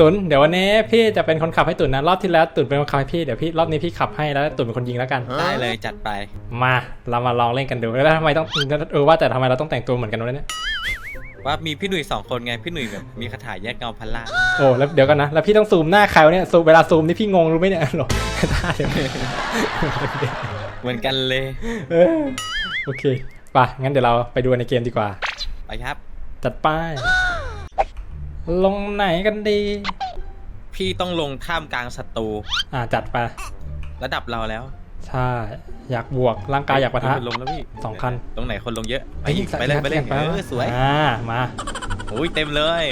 ตุนเดี๋ยววันนี้พี่จะเป็นคนขับให้ตุนนะรอบที่แล้วตุนเป็นคนขับให้พี่เดี๋ยวพี่รอบนี้พี่ขับให้แล้วตุนเป็นคนยิงแล้วกัน ได้เลยจัดไป มาเรามาลองเล่นกันดูแล้วทำไมต้องเออว่าแต่ทำไมเราต้องแต่งตัวเหมือนกันวะเนี่ยว่ามีพี่หนุ่ยสองคนไงพี่หนุ่ยแบบมีคาถาแยกเงาพันล่างโอ้แล้วเดี๋ยวกันนะแล้วพี่ต้องซูมหน้าใครวะเนี่ยซูมเวลาซูมนี่พี่งงรู้ไหมเนี่ยหรอตาเดี๋ยวเหมือนกันเลยเออโอเคไปงั้นเดี๋ยวเราไปดูในเกมดีกว่าไปครับจัดป้าย ลงไหนกันดี พี่ต้องลงท่ามกลางศัตรูอ่าจัดไประดับเราแล้ว ใช่ อยากบวกร่างกายอยากปะทะคนลงแล้วพี่สองคัน ตรงไหนคนลงเยอะ ไปอ้อีกไปเลยไปเลยปเออสวยอ่ามาโอ้ยเต็มเลย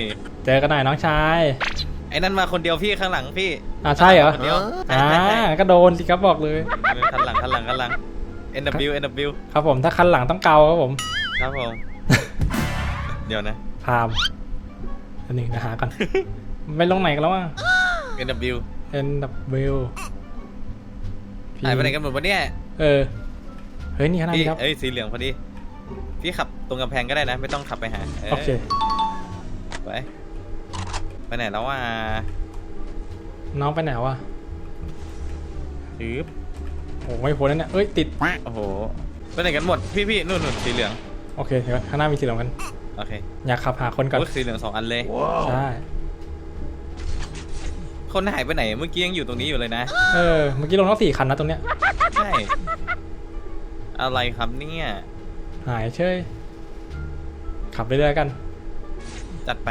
เจอกันหน่อยน้องชายไอ้นั่นมาคนเดียวพี่ข้างหลังพี่ อ่าใช่เหรอคนเดียวใช่อ่าใช่ใช่ก็โดนสิครับบอกเลยเออข้างหลังข้างหลังข้างหลัง NW NW ครับผมถ้าคันหลังต้องเกาครับผม ครับผม เดี๋ยวนะพาม อันหนึ่งนะหาก่อนไม่ลงไหนกันแล้วอะ NW N W หายไปไหนกันหมดวะเนี่ยเออ เฮ้ย นี่ขางหนาดพี่นี้ครับ เอ้ยสีเหลืองพอดี พี่ขับตรงกำแพงก็ได้นะ ไม่ต้องขับไปหาโอเค ไปไปไหนแล้วอะน้องไปไหนวะถือโอ้ไม่พ้นแล้วเนี่ย เอ้ย ติด โอ้โหไปไหนกันหมดพี่พี่นู่นนู่นสีเหลือง โอเค เดี๋ยวข้างหน้ามีสีเหลืองกัน โอเคอยากขับหาคนก่อนโอ้ยสีเหลืองสองอันเลยใช่ คนหายไปไหนเมื่อกี้ยังอยู่ตรงนี้อยู่เลยนะ เออ เมื่อกี้ลงทั้งสี่คันนะตรงเนี้ย ใช่ อะไรครับเนี่ย หายเชยขับไปเรื่อยๆกัน จัดไป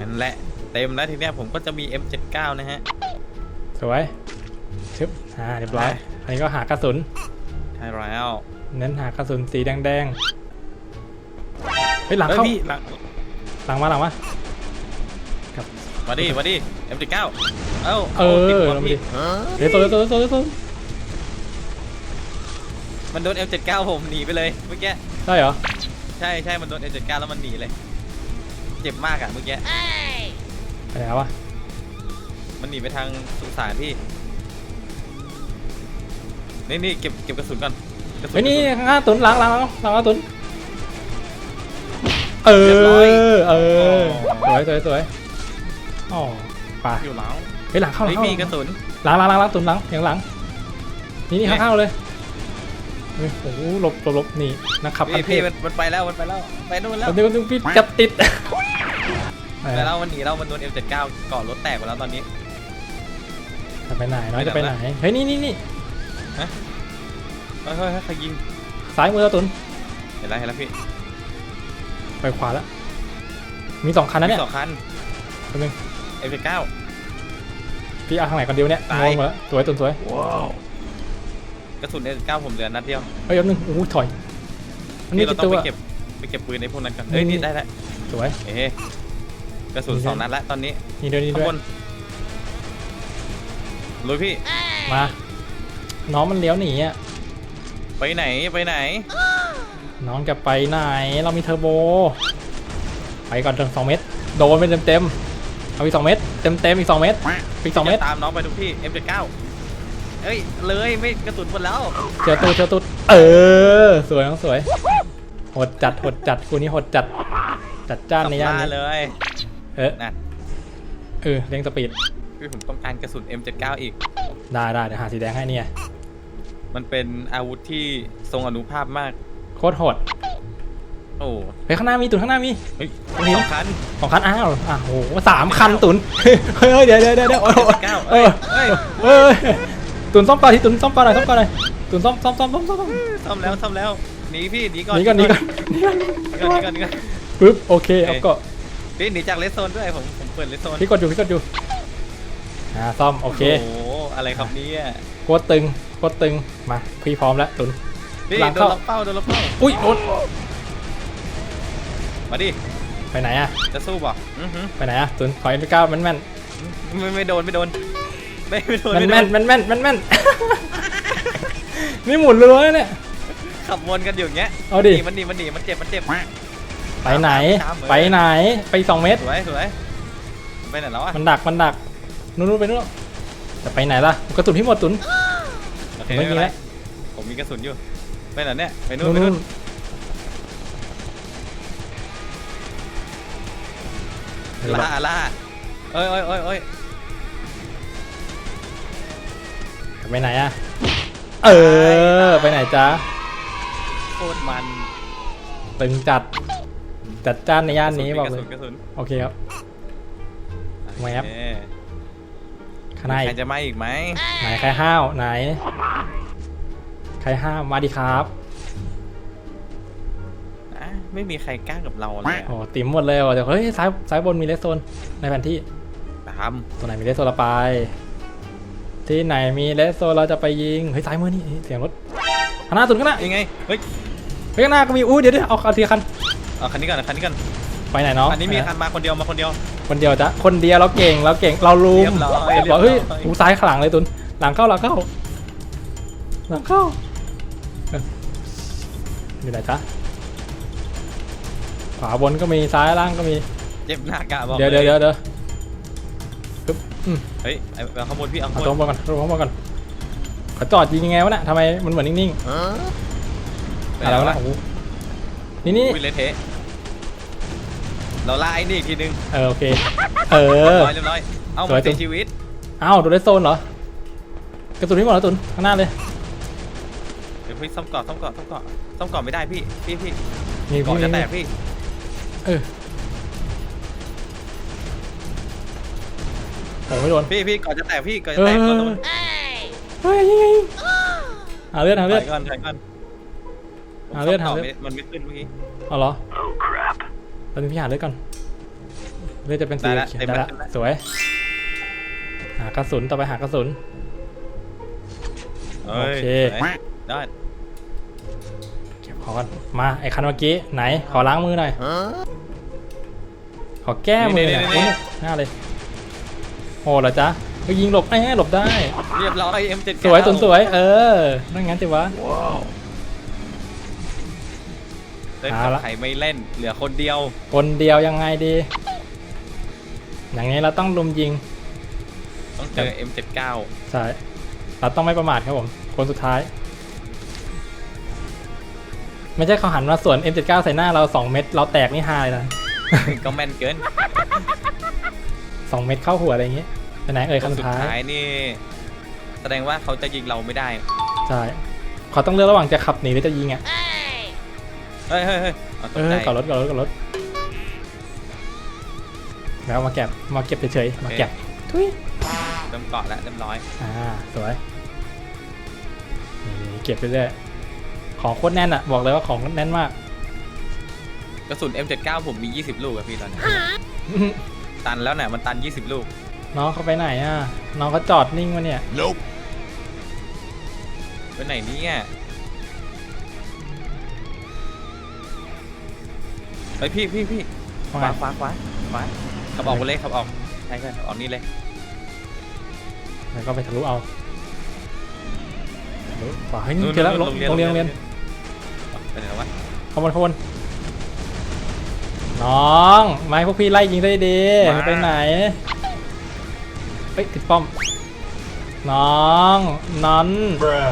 นั่นแหละเต็มแล้วทีเนี้ยผมก็จะมี M79 นะฮะ สวยชึบอ่าเรียบร้อย อันนี้ก็หากระสุน ใช่แล้ว เน้นหากระสุนสีแดงๆเฮ้ยหลังเฮ้ยเข้าพี่หลังหลังมาหลังมามาดิมาดิ M79 เอ้าเออติดบอลลงไปพี่ดิเดี๋ยวตัวเดี๋ยวตัวเดี๋ยวตัวเดี๋ยวตัวมันโดน M79 ผมหนีไปเลยเมื่อกี้ใช่เหรอใช่ใช่มันโดน M79 แล้วมันหนีเลย เจ็บมากอะเมื่อกี้ไปไหนวะมันหนีไปทางสุสานพี่นี่นี่เก็บเก็บกระสุนก่อนกระสุเฮ้ยนี่กระสุข้างหน้าตุนหลังหลังหลังหลังตุน เอเรียบร้อย อ เออ สวยสวยสวยอ๋อไป่ะอยู่หลังเฮ้ยหลังเข้าหลัไม่งเข้ามีกระสุนหลังหลังหลังหลังตุนหลังอย่างหลัง นี่นี่เนี่ยข้างๆเลยเฮ้ยโอ้โหหลบหลบหลบนี่นักขับคัพี่นเทพี่พมันมันไปแล้วมันไปแล้วไปนู่นแล้วตอนนี้มันพี่จับติดไปแล้วมันหนีแล้วมันโดน M79 เกาะรถแตกไปแล้วตอนนี้ จะไปไหนน้อยจะไปไปไหไหนนวะเฮ้ยนี่นี่นี่เฮ้ยเฮ้ยเฮ้ยใครยิงซ้ายมือแล้วตุนเห็นแล้วเห็นแล้วพี่ ไปขวาแล้ว มีสองคันนะมีเนี่ยสองคันตัวนึง M79 พี่เอาข้างไหนคนเดียวเนี่ยตายงงหมดแล้วสวยตุนสวยกระสุน M79 ผมเหลือนัดเดียวเฮ้ยแป๊บนึงโอ้โหถอยมันมีนี่เรากี่ต้องตัวไปเก็บไปเก็บปืนในพวกนั้นกันเอ้ยนี่ นี่ได้แล้วสวยเอ๊ะกระสุนนี่สองนัดแล้วตอนนี้นี่ด้วยนี่ข้าด้งวบยนลุยพี่ มา น้องมันเลี้ยวหนีอะไปไหนไปไหน น้องจะไปไหน เรามีเทอร์โบ ไปก่อนถึงสองเมตร โดนไปเต็มเต็มๆเอาอีกสองเมตร เต็มเต็มๆอีกสองเมตร อีกสองเมตรจะตามน้องไปทุกที่ M79 เอ้ย เลยไม่กระสุนหมดแล้ว เจอตูดเจอตูดเออ สวยน้องสวย หดจัด หดจัดคู่นี้หดจัด จัดจ้านในย่านขับนี้มาเลย เออนะเออเร่งสปีดพี่ผมต้องการกระสุน M79 อีก ได้ได้เดี๋ยวหาสีแดงให้เนี่ย มันเป็นอาวุธที่ทรงอนุภาพมาก โคตรโหดโอ้เฮ้ยข้างหน้ามีตุนข้างหน้ามีเฮ้ยตรงนี้สองคันสองคันอ้าวอะโหสามคันตุนเฮ้ยเฮ้ยเดี๋ยวเดี๋ยวเดี๋ยวเดี๋ยวโอ้โหเก้าเอเอ้อยเอ้ยเออตุนซ่อมก่อนที่ตุนซ่อมก่อนหน่อยซ่อมก่อนหน่อยตุนซ่อมซ่อมซ่อมซ่อมซ่อมซ่อมซ่อมแล้วซ่อมแล้วหนีพี่หนีก่อนหนีก่อนหนีก่อนหนีก่อนหนีก่อนหนีก่อนหนีก่อนปึ๊บโอเคเอาก็พี่หนีจากเลสโซนด้วยผมผมเปิดเลสโซนพี่กดอยู่พี่กดอยู่อ่าซ่อมโอเคโอ้โหอะไรครับเนี่ยโคตรตึงโคตรตึงมาพี่พร้อมแล้วตุน พี่หลังโดเข้านล็อกเป้าโดนล็อกเป้าอุ้ยโดนมาดิไปไหนอะจะสู้ป่ะอื้อหือไปไหนอะตุนขอเอ็นเก้าแม่นแม่นไม่ไม่โดนไม่โดนไม่ไม่โดนแม่นไม่โดแม่นนแม่นแม่นแม่นแม่น นี่หมุนเลยๆเนี่ย ขับวนกันอยู่อย่างเงี้ยเอาดิหนีมันหนีมันหนีมันเจ็บมันเจ็บ ไปไหน ตามเลยไปไหนไปสองเมตร สวยสวยไปไหนแล้วอะมันดักมันดักนู่นนู่นไปนู่นจะไปไหนล่ะกระตุนพี่หมดตุนโอเคไม่ไม่มีเป็นไรแล้วผมมีกระสุนอยู่ ไปไหนเนี่ยไปนู่นู่นนไปนู่นู่นนเดี๋ยวล่าล่าเอ้ยเอ้ยเอ้ยเอ้ยไปไหนอะเออ ไปไหนจ๊ะโคตรมันตึงจัด จัดจ้านในย่านนี้บอกกระเลสุยนกระสุนโอเคครับแว๊บโอเคข้างในใครจะมาอีกไหมไหนใครห้าวไหน ใครห้าวมาดิครับอะไม่มีใครกล้ากับเราเลยอะโอ้ติ่มหมดเลยว่ะเดี๋ยวเฮ้ยซ้ายซ้ายบนมีเลสโซนในแผนที่ตามตัวไหนมีเลสโซนเราไป ที่ไหนมีเลสโซนเราจะไปยิงเฮ้ยซ้ายมือนี่เสียงรถข้างหน้าสุดข้างหน้ายังไงเฮ้ยเฮ้ยข้างหน้าก็มีอู้เดี๋ยวเดี๋ยวเอาเอาทีละคันเอาคันนี้ก่อนคันนี้ก่อนไปไหนเนาะอันนี้มีคันมาคนเดียวมาคนเดียว คนเดียวจ้ะคนเดียวเราเก่งเราเก่งเราลุมเรียบร้อยเรียบร้อยเรีเฮ้ยยบร้อยอู้ซ้ายข้างหลังเลยตุนหลังเข้าหลังเข้าหลังเข้าเอ้ย อยู่ไหนจ๊ะขวาบนก็มีซ้ายล่างก็มี เจ็บหน้ากะบอกเดี๋ยวเดี๋ยวลเดี๋ยวเดี๋ยวปึ๊บอืมเฮ้ยเอาเอาข้างบนพี่เอาเอาข้างตบรงนบนก่อนตรงบนก่อนเขาจอดยิงยังไงวะน่ะทำไมมันเหมือนนิ่งๆอะไรวะน่ะโอ้โหนี่นี่อุ้ยเละเทะเราล่าไอ้นี่อีกทีนึงเออโอเค เออเรียบร้อยเรียบร้อย เอาสวยมาเสียตุ๊ชีวิตเอ้าโดนเลสโซนเหรอกระสุนที่หมดแล้วตุนข้างหน้าเลยเดี๋ยวพี่ซ่อมเกาะซ่อมเกาะซ่อมเกาะซ่อมเกาะไม่ได้พี่พี่พี่มีเกาะพี่จะแตมีกพี่เออโอ้ไม่โดนพี่พี่เกาะจะแตกพี่เกาะจะเออแตกก่อนโดนเฮ้ยยิงยิงหาเลือดหาถเลือดอยก่อนถอยก่อนหาเลือดซ่มกะหาเลือดไม่มันไม่ขึ้นเมื่อกี้เอาเหรอตอนนี้พี่หาเลือดก่อนเลือดจะเป็นสีได้ละเขียวเต็มได้แล้วละเต็มแล้วสวย หากระสุนต่อไปหากระสุนเอ้ยโอเคสว ยได้เก็บของก่อนมาไอ้คันเมื่อกี้ไหนขอล้างมือหน่อยขอแก้มือหน่อยโอ้ยหน้าเลยโอ้เหรอจ๊ะก็ยิงหลบไอ้ยหลบได้ เรียบร้อย M79 สวยตุนสวยเออนั่นงั้นสิวะเล่นเอากับละใครไม่เล่นเหลือคนเดียว คนเดียวยังไงดี อย่างนี้เราต้องลุมยิง ต้องเจอ M79 ใช่เราต้องไม่ประมาทครับผม คนสุดท้าย ไม่ใช่เขาหันมาสวน M79 ใส่หน้าเรา2เม็ดเราแตกนี่ฮาเลยนะก็แม่นเกิน2เม็ดเข้าหัวอะไรอย่างงี้ไปไหนเอ่ยคคันนสุสุดดท้ายท้ายนี่ แสดงว่าเขาจะยิงเราไม่ได้ ใช่เขาต้องเลือกระหว่างจะขับหนีหรือจะยิงอะเฮ้ยเฮ้ยเฮ้ยเอาตเอกอใจก่อนรถก่อนรถก่อนรถแล้วเอามาเก็บมาเก็บเฉยๆมาเก็บทุย เริ่มเกาะแล้วเรียบร้อย อ่า สวยนี่เก็บไปเรื่อยๆ ของโคตรแน่นอะบอกเลยว่าของแน่นมาก กระสุน M79 ผมมี 20 ลูกอะพี่ตอนนี้ ตันแล้วเนี่ยมันตัน 20 ลูก น้องเขาไปไหนอะน้องเขาจอดนิ่งวะเนี่ย ไปไหนเนี่ยไปพี่พี่พี่ขว่าไงวาขวาขวาขวาขับออกไปเลยขับออกใช่ใช่ขับออกนี่เลย แล้วก็ไปทะลุเอาทะลุขวาเฮ้ยนี่เจอแล้วโรงโรงเรียนโรงเรียนไป ไหนแล้ววะขบวนขบวนน้องไม่พวกพี่ไล่ยิงได้ดีไม่ไปไหนเฮ้ยติดป้อม น้องนอน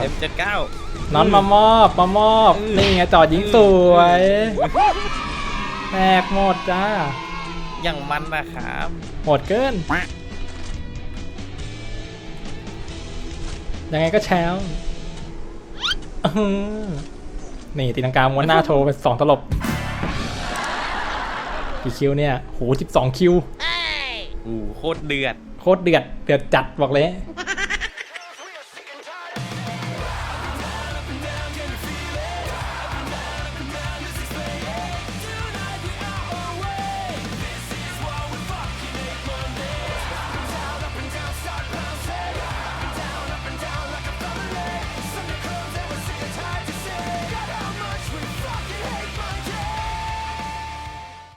เอ็มเจ็ดเก้านอนมามอบมามอบอืมนี่ไงจอดยิงสวยแตกหมดจ้าอย่างมันนะครับโหดเกินยังไงก็แชมป์อื้อหือ นี่ตีลังกาม้วนหน้าโชว์ไปสองตลบกี่คิวเนี่ยโหสิบสองคิวอู้โคตรเดือด โคตรเดือดเดือดจัดบอกเลย